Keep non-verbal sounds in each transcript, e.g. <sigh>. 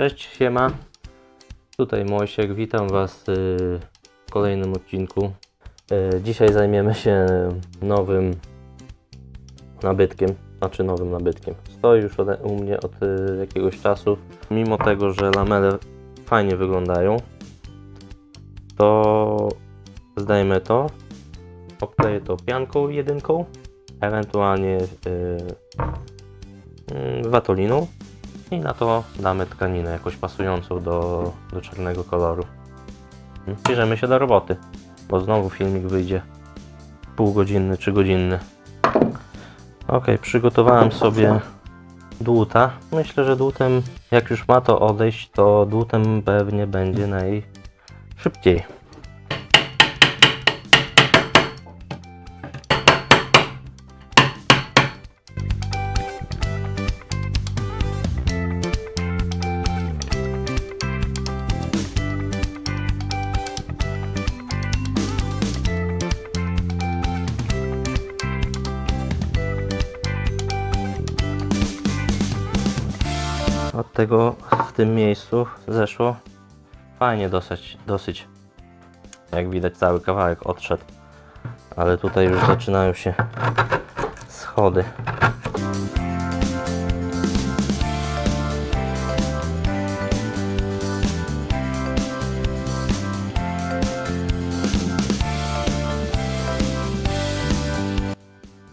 Cześć, siema. Tutaj Mojsiek, witam Was y, w kolejnym odcinku. Y, Dzisiaj zajmiemy się nowym nabytkiem, znaczy nowym nabytkiem. Stoi już ode, u mnie od y, jakiegoś czasu. Mimo tego, że lamele fajnie wyglądają, to zdejmę to, obkleję to pianką jedynką, ewentualnie y, y, watoliną i na to damy tkaninę jakoś pasującą do, do czarnego koloru. Mm, Bierzemy się do roboty, bo znowu filmik wyjdzie półgodzinny czy godzinny. Ok, przygotowałem sobie dłuta. Myślę, że dłutem, jak już ma to odejść, to dłutem pewnie będzie najszybciej. Od tego w tym miejscu zeszło fajnie dosyć, dosyć. Jak widać cały kawałek odszedł. Ale tutaj już zaczynają się schody.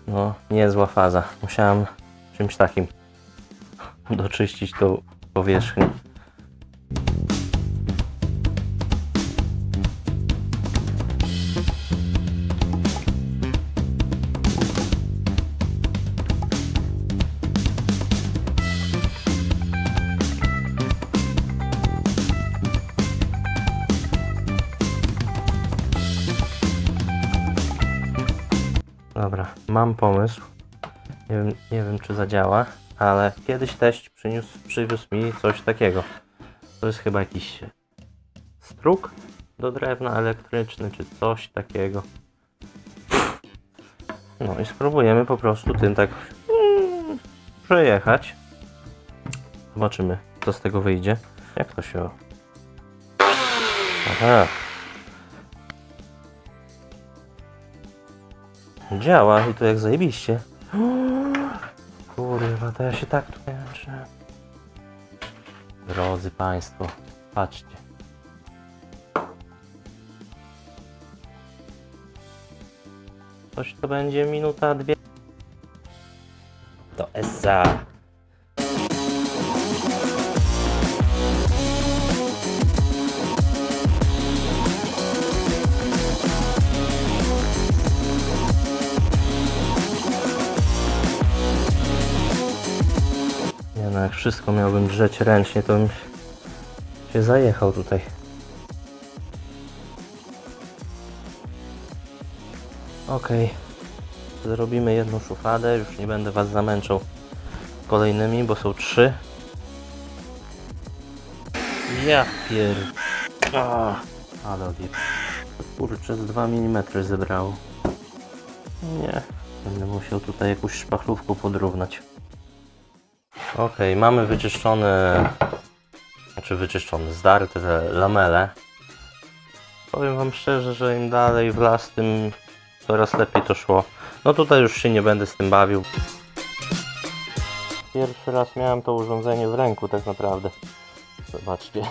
No, niezła faza. Musiałem czymś takim doczyścić tą powierzchnię. Dobra, mam pomysł. Nie wiem, nie wiem czy zadziała, ale kiedyś teść przyniósł, przywiózł mi coś takiego. To jest chyba jakiś struk do drewna elektryczny, czy coś takiego. No i spróbujemy po prostu tym tak mm, przejechać. Zobaczymy, co z tego wyjdzie. Jak to się... Aha. Działa i to jak zajebiście. <gasps> To ja się tak tu męczę. Drodzy Państwo, patrzcie. Coś to będzie minuta, dwie. To Essa. No, jak wszystko miałbym drzeć ręcznie, to bym się zajechał tutaj. Okej. Zrobimy jedną szufladę, już nie będę Was zamęczał kolejnymi, bo są trzy. Ja pier... A, ale odjeb... Kurczę, z 2 mm zebrało. Nie. Będę musiał tutaj jakąś szpachlówką podrównać. Ok, mamy wyczyszczone, znaczy wyczyszczone, zdarte te lamele. Powiem Wam szczerze, że im dalej w las, tym coraz lepiej to szło. No tutaj już się nie będę z tym bawił. Pierwszy raz miałem to urządzenie w ręku tak naprawdę. Zobaczcie. <laughs>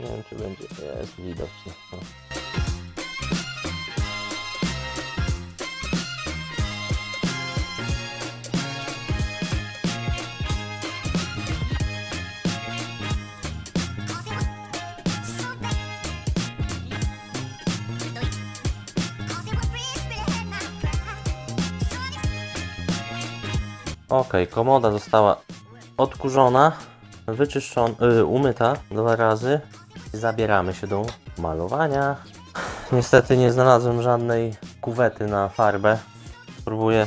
nie wiem czy będzie, jest widoczne. Ok, komoda została odkurzona, wyczyszczona, y, umyta dwa razy. Zabieramy się do malowania. Niestety nie znalazłem żadnej kuwety na farbę. Spróbuję.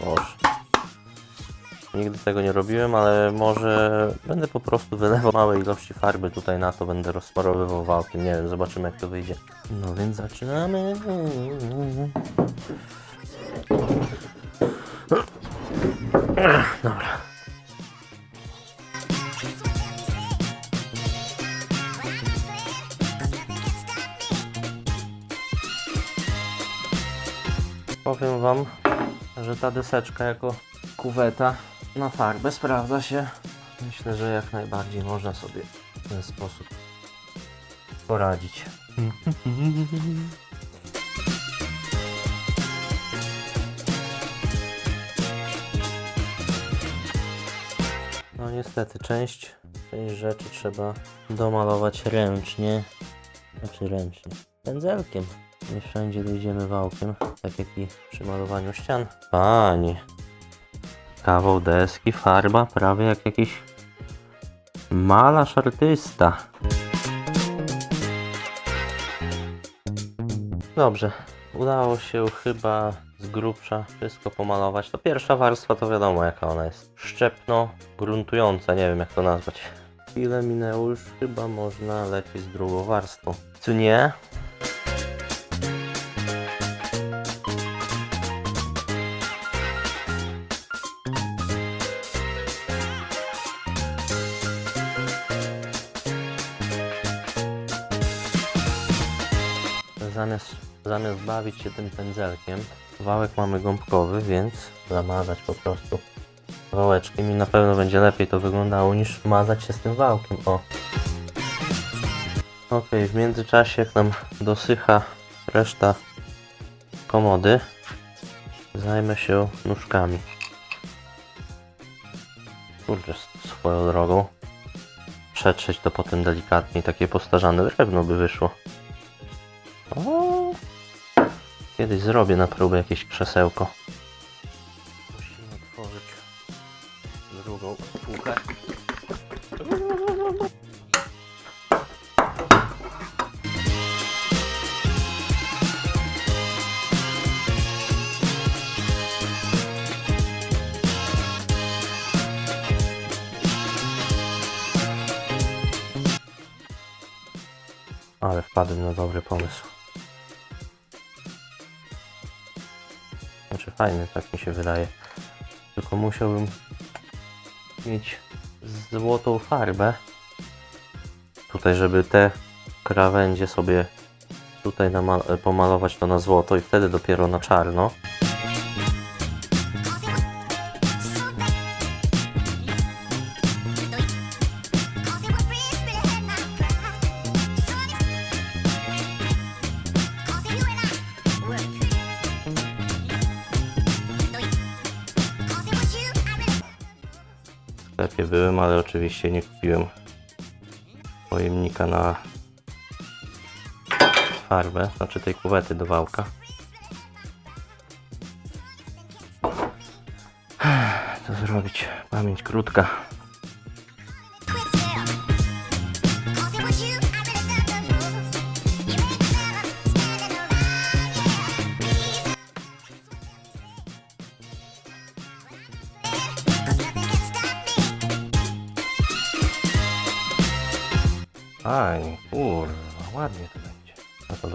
Boże. Nigdy tego nie robiłem, ale może będę po prostu wylewał małe ilości farby tutaj na to, będę rozparowywał wałkiem. Nie wiem, zobaczymy jak to wyjdzie. No więc zaczynamy. Dobra. Powiem Wam, że ta deseczka jako kuweta na farbę sprawdza się. Myślę, że jak najbardziej można sobie w ten sposób poradzić. <laughs> niestety, część, część rzeczy trzeba domalować ręcznie. Znaczy ręcznie. Pędzelkiem. Nie wszędzie dojdziemy wałkiem, tak jak i przy malowaniu ścian. Panie. Kawał deski, farba, prawie jak jakiś malarz artysta. Dobrze, udało się chyba z grubsza wszystko pomalować. To pierwsza warstwa to wiadomo jaka ona jest. Szczepno, gruntująca, nie wiem jak to nazwać. Chwilę minęło już, chyba można lecieć z drugą warstwą. Co nie? Zamiast, bawić się tym pędzelkiem, wałek mamy gąbkowy, więc zamazać po prostu wałeczkiem i na pewno będzie lepiej to wyglądało niż mazać się z tym wałkiem. O. Ok, w międzyczasie jak nam dosycha reszta komody, zajmę się nóżkami. Kurczę, swoją drogą. Przetrzeć to potem delikatnie, takie postarzane drewno by wyszło. Kiedyś zrobię na próbę jakieś krzesełko. Musimy otworzyć drugą półkę. Ale wpadłem na dobry pomysł. Fajny, tak mi się wydaje. Tylko musiałbym mieć złotą farbę. Tutaj, żeby te krawędzie sobie tutaj pomalować to na złoto i wtedy dopiero na czarno. Ale oczywiście nie kupiłem pojemnika na farbę, znaczy tej kuwety do wałka. Co zrobić? Pamięć krótka.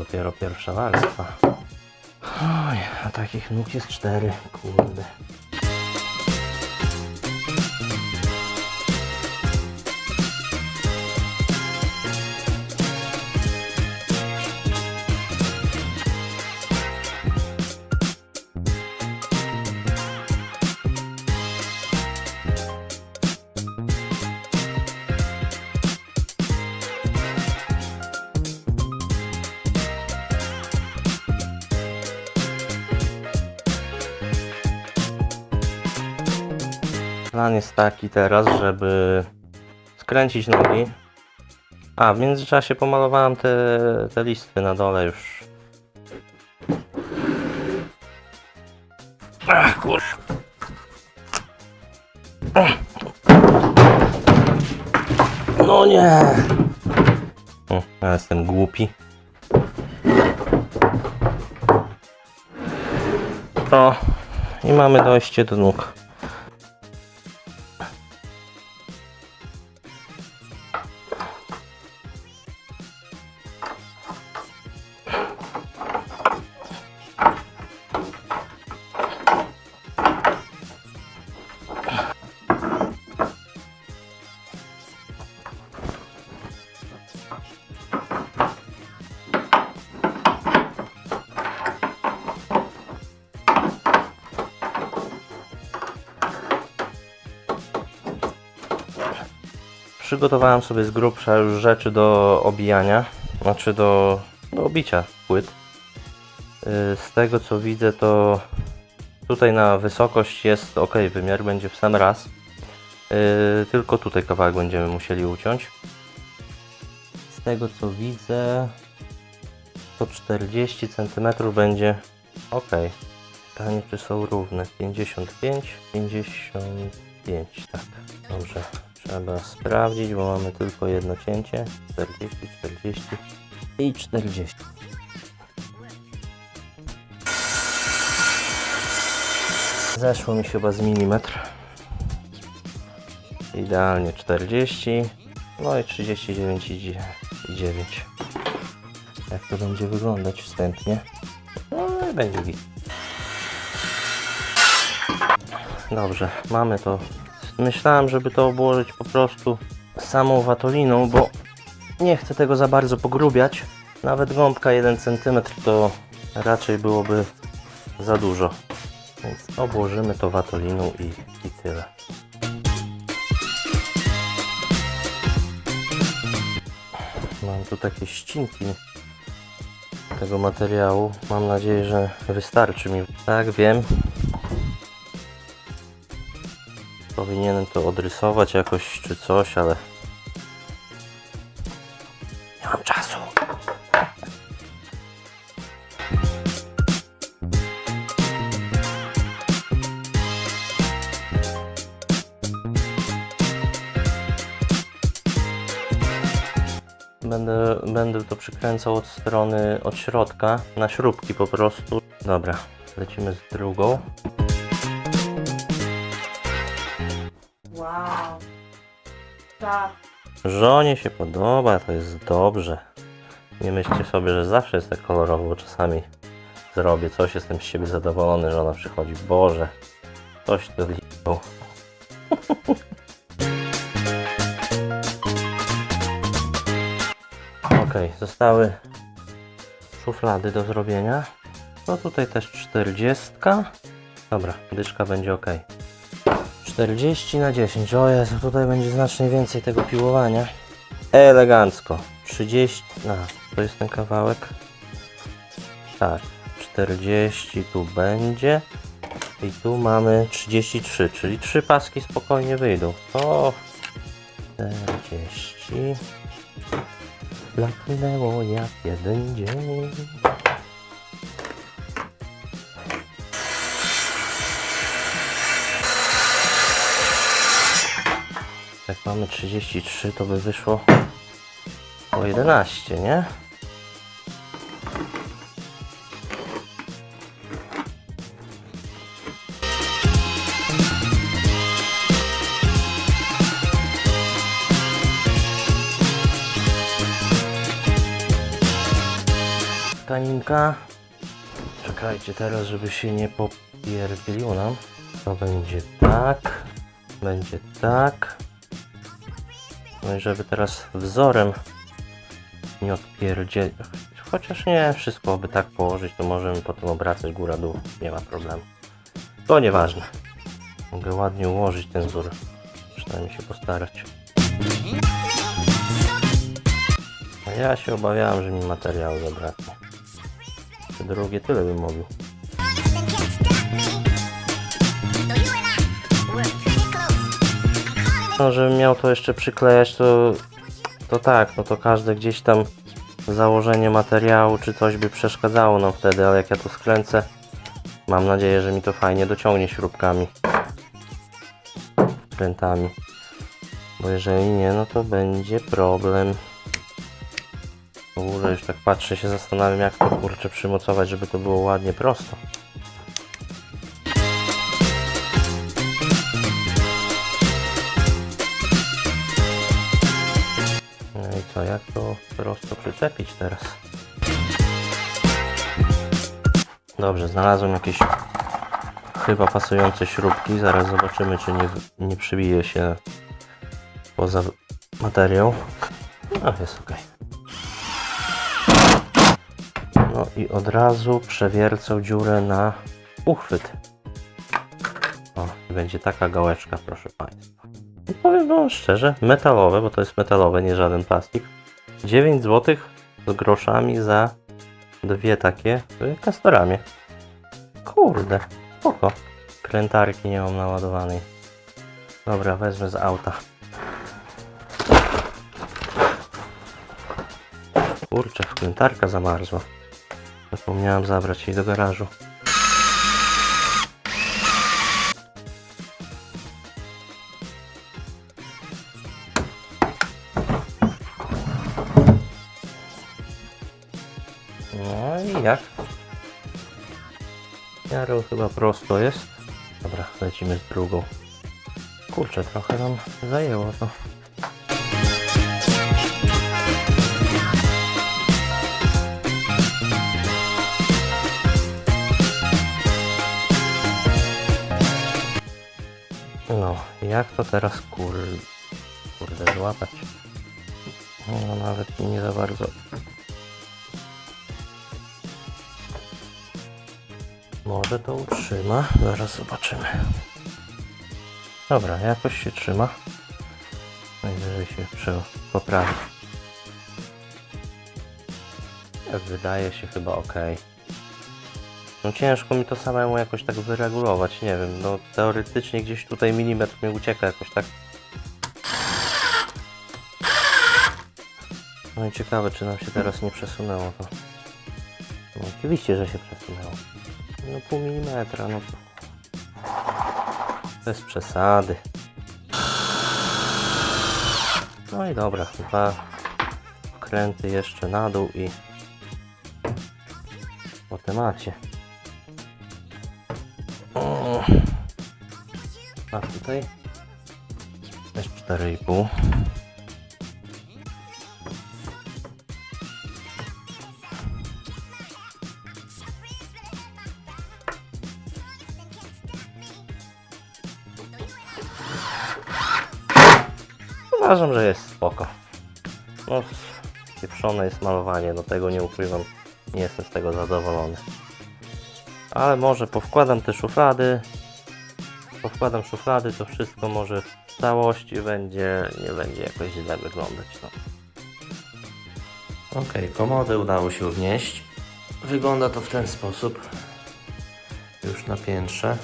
Dopiero pierwsza warstwa. Oj, a takich nóg jest cztery, kurde. Plan jest taki teraz, żeby skręcić nogi. A, w międzyczasie pomalowałem te, te listwy na dole już. Ach, kur... No nie! O, ja jestem głupi. O, i mamy dojście do nóg. Przygotowałem sobie z grubsza już rzeczy do obijania, znaczy do, do obicia płyt. Yy, Z tego co widzę, to tutaj na wysokość jest ok, wymiar będzie w sam raz. Yy, Tylko tutaj kawałek będziemy musieli uciąć. Z tego co widzę, to 40 cm będzie ok. Pytanie, czy są równe? 55, 55, tak. Dobrze, trzeba sprawdzić, bo mamy tylko jedno cięcie. 40, 40 i 40. Zeszło mi chyba z milimetr. Idealnie 40, no i 39 i 9. Jak to będzie wyglądać wstępnie? No i będzie git. Dobrze, mamy to. Myślałem, żeby to obłożyć po prostu samą watoliną, bo nie chcę tego za bardzo pogrubiać. Nawet gąbka 1 cm to raczej byłoby za dużo. Więc obłożymy to watoliną i, i tyle. Mam tu takie ścinki tego materiału. Mam nadzieję, że wystarczy mi. Tak, wiem. Powinienem to odrysować jakoś czy coś, ale nie mam czasu. Będę, będę to przykręcał od strony, od środka, na śrubki po prostu. Dobra, lecimy z drugą. Żonie się podoba, to jest dobrze. Nie myślcie sobie, że zawsze jest tak kolorowo, bo czasami zrobię coś, jestem z siebie zadowolony, że ona przychodzi. Boże, coś to liczył. <laughs> Ok, zostały szuflady do zrobienia. No tutaj też 40. Dobra, dyczka będzie ok. 40 na 10. O Jezu, tutaj będzie znacznie więcej tego piłowania. Elegancko. 30. No, to jest ten kawałek. Tak. 40 tu będzie. I tu mamy 33, czyli trzy paski spokojnie wyjdą. O! 40. Laknęło jak jeden dzień. Jak mamy 33, to by wyszło o 11, nie? Tkaninka. Czekajcie teraz, żeby się nie popierdzieliło nam. To będzie tak. Będzie tak. No i żeby teraz wzorem nie odpierdzieć. Chociaż nie, wszystko by tak położyć, to możemy potem obracać góra-dół. Nie ma problemu. To nieważne. Mogę ładnie ułożyć ten wzór. Przynajmniej się postarać. A ja się obawiałem, że mi materiału zabraknie. Drugie tyle bym mówił. No, miał to jeszcze przyklejać, to, to tak, no to każde gdzieś tam założenie materiału czy coś by przeszkadzało nam wtedy, ale jak ja to skręcę, mam nadzieję, że mi to fajnie dociągnie śrubkami, krętami. Bo jeżeli nie, no to będzie problem. W ogóle już tak patrzę się zastanawiam jak to kurczę przymocować, żeby to było ładnie prosto. Przyczepić teraz? Dobrze, znalazłem jakieś chyba pasujące śrubki. Zaraz zobaczymy, czy nie, nie przybije się poza materiał. No, jest ok. No i od razu przewiercę dziurę na uchwyt. O, będzie taka gałeczka, proszę Państwa. I Powiem wam szczerze, metalowe, bo to jest metalowe, nie żaden plastik. 9 zł z groszami za dwie takie z kastorami. Kurde, spoko. Krętarki nie mam naładowanej. Dobra, wezmę z auta. Kurczę, wkrętarka zamarzła. Zapomniałem zabrać jej do garażu. Jak? Jarą chyba prosto jest. Dobra, lecimy z drugą. Kurczę, trochę nam zajęło to. No, jak to teraz kur... kurde złapać? No nawet nie za bardzo. Może to utrzyma, zaraz zobaczymy. Dobra, jakoś się trzyma. Najwyżej się poprawi. Jak wydaje się chyba ok. No ciężko mi to samemu jakoś tak wyregulować, nie wiem, no teoretycznie gdzieś tutaj milimetr mi ucieka jakoś tak. No i ciekawe, czy nam się teraz nie przesunęło to. No, oczywiście, że się przesunęło. No pół milimetra, no. Bez przesady. No i dobra, dwa kręty jeszcze na dół i po temacie. O. A tutaj też 4,5. Uważam, że jest spoko. No, pieprzone jest malowanie, do tego nie ukrywam. Nie jestem z tego zadowolony. Ale może powkładam te szuflady. Powkładam szuflady, to wszystko może w całości będzie, nie będzie jakoś źle wyglądać. No. Ok, komodę udało się wnieść. Wygląda to w ten sposób. Już na piętrze.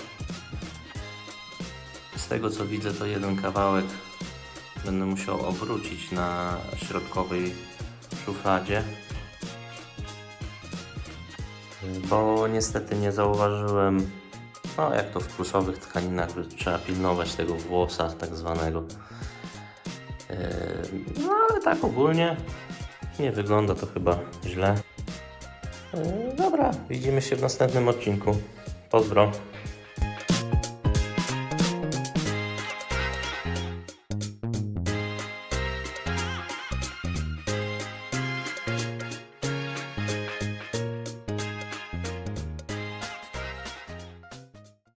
Z tego co widzę, to jeden kawałek będę musiał obrócić na środkowej szufladzie. Bo niestety nie zauważyłem, no jak to w pluszowych tkaninach, trzeba pilnować tego włosa tak zwanego. Yy, No ale tak ogólnie nie wygląda to chyba źle. Yy, Dobra, widzimy się w następnym odcinku. Pozdro.